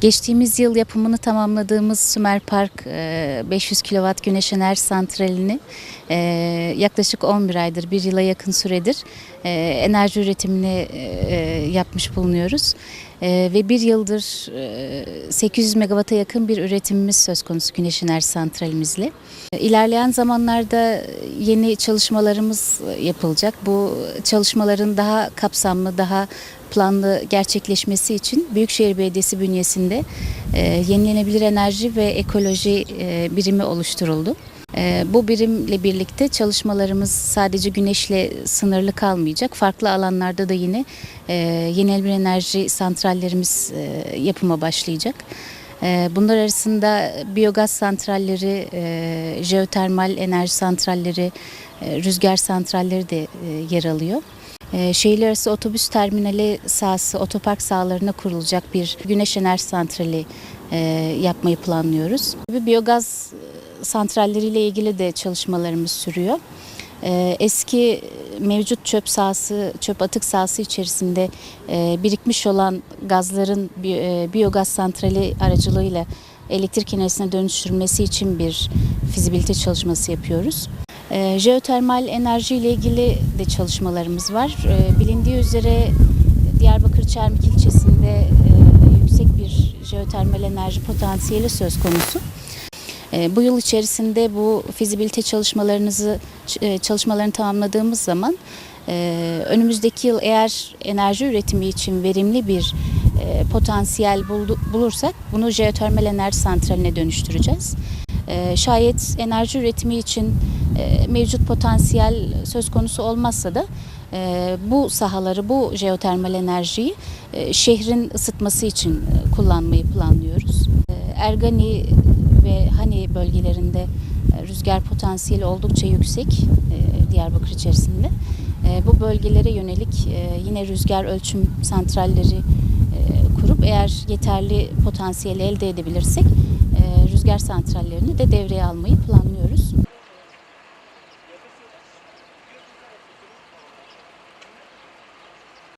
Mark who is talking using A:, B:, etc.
A: Geçtiğimiz yıl yapımını tamamladığımız Sümer Park e, 500 kW güneş enerji santralini e, yaklaşık 11 aydır, bir yıla yakın süredir e, enerji üretimini e, yapmış bulunuyoruz. E, Ve bir yıldır e, 800 megawata yakın bir üretimimiz söz konusu güneş enerji santralimizle. E, İlerleyen zamanlarda yeni çalışmalarımız yapılacak. Bu çalışmaların daha kapsamlı, daha planlı gerçekleşmesi için Büyükşehir Belediyesi bünyesinde e, yenilenebilir enerji ve ekoloji e, birimi oluşturuldu. E, bu birimle birlikte çalışmalarımız sadece güneşle sınırlı kalmayacak. Farklı alanlarda da yine e, yenilenebilir enerji santrallerimiz e, yapıma başlayacak. E, Bunlar arasında biyogaz santralleri, jeotermal enerji santralleri, rüzgar santralleri de yer alıyor. Şehirler arası otobüs terminali sahası, otopark sahalarına kurulacak bir güneş enerji santrali yapmayı planlıyoruz. Biyogaz santralleriyle ilgili de çalışmalarımız sürüyor. E, Eski mevcut çöp sahası, çöp atık sahası içerisinde e, birikmiş olan gazların e, biyogaz santrali aracılığıyla elektrik enerjisine dönüştürülmesi için bir fizibilite çalışması yapıyoruz. E, jeotermal enerji ile ilgili de çalışmalarımız var. E, bilindiği üzere Diyarbakır Çermik ilçesinde e, yüksek bir jeotermal enerji potansiyeli söz konusu. E, bu yıl içerisinde bu fizibilite çalışmalarınızı e, çalışmalarını tamamladığımız zaman e, önümüzdeki yıl eğer enerji üretimi için verimli bir e, potansiyel bulursak bunu jeotermal enerji santraline dönüştüreceğiz. Şayet enerji üretimi için mevcut potansiyel söz konusu olmazsa da bu sahaları, bu jeotermal enerjiyi şehrin ısıtması için kullanmayı planlıyoruz. Ergani ve Hani bölgelerinde e, rüzgar potansiyeli oldukça yüksek e, Diyarbakır içerisinde. E, Bu bölgelere yönelik yine rüzgar ölçüm santralleri kurup eğer yeterli potansiyeli elde edebilirsek rüzgar santrallerini de devreye almayı planlıyoruz.